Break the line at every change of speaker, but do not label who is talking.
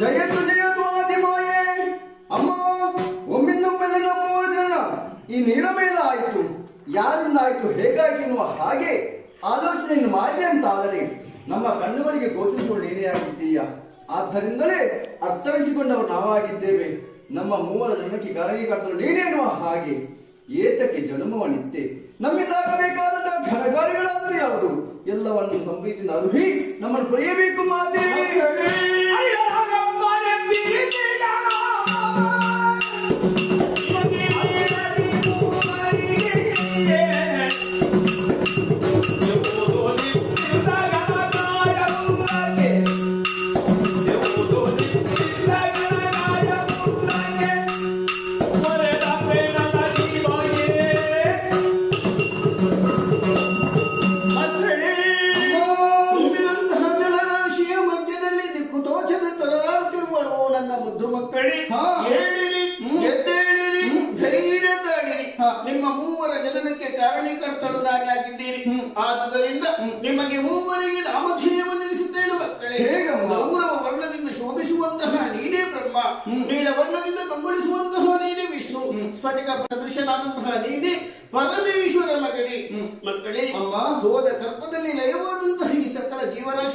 ಜಯತು ಜಯತು ಆದಿಮಾಯೇ. ಅಮ್ಮ ಒಮ್ಮಿಂದೊಮ್ಮೆಲೆ ಮೂರು ಜನ ಈ ನೀರ ಆಯಿತು. ಯಾರಿಂದ ಆಯಿತು ಹೇಗಾಯ್ತು ಎನ್ನುವ ಹಾಗೆ ಆಲೋಚನೆಯನ್ನು ಮಾಡಿದೆ ಅಂತಾದರೆ ನಮ್ಮ ಕಣ್ಣುಗಳಿಗೆ ಗೋಚರಿಸುವ ನೀನೇ ಆಗಿದ್ದೀಯ? ಆದ್ದರಿಂದಲೇ ಅರ್ಥವಿಸಿಕೊಂಡವರು ನಾವಾಗಿದ್ದೇವೆ. ನಮ್ಮ ಮೂವರ ಜನಕ್ಕೆ ಕಾರಣೀಕರ್ತರು ನೀನೇ ಎನ್ನುವ ಹಾಗೆ ಏತಕ್ಕೆ ಜನ್ಮವನಿತ್ತೆ? ನಮ್ಮಿಂದಾಗಬೇಕಾದಂತಹ ಘನಕಾರ್ಯಗಳಾದರೂ ಯಾವುದು? ಎಲ್ಲವನ್ನು ಸಂಪ್ರೀತಿಯಿಂದ ಅರುಹಿ ನಮ್ಮನ್ನು ಪಡೆಯಬೇಕು ಮಾತೆ
ಹೇಳಿರಿ ಎದ್ದೇಳಿರಿ ಧೈರ್ಯ ತಾಳಿರಿ. ನಿಮ್ಮ ಮೂವರ ಜನನಕ್ಕೆ ಕಾರಣೀಕರ್ತರು ನಾನೇ ಆಗಿದ್ದೀರಿ ಆದುದರಿಂದ ನಿಮಗೆ ಮೂವರಿಗೆ ನಾಮಧೇಯವನ್ನು ನಿಲ್ಲಿಸುತ್ತೇನೆ ಮಕ್ಕಳೇ? ಗೌರವ ವರ್ಣದಿಂದ ಶೋಭಿಸುವಂತಹ ನೀನೇ ಬ್ರಹ್ಮ. ನೀಲ ವರ್ಣದಿಂದ ಕಂಗೊಳಿಸುವಂತಹ ನೀನೇ ವಿಷ್ಣು. ಸ್ಫಟಿಕ ಸದೃಶನಾದಂತಹ ನೀನೇ ಪರಮೇಶ್ವರ ಮಗನೇ. ಮಕ್ಕಳೇ
ಅಮ್ಮ.
ಹೋದ ಕಲ್ಪದಲ್ಲಿ ಲಯವಾದಂತಹ ಈ ಸಕಲ ಜೀವರಾಶಿ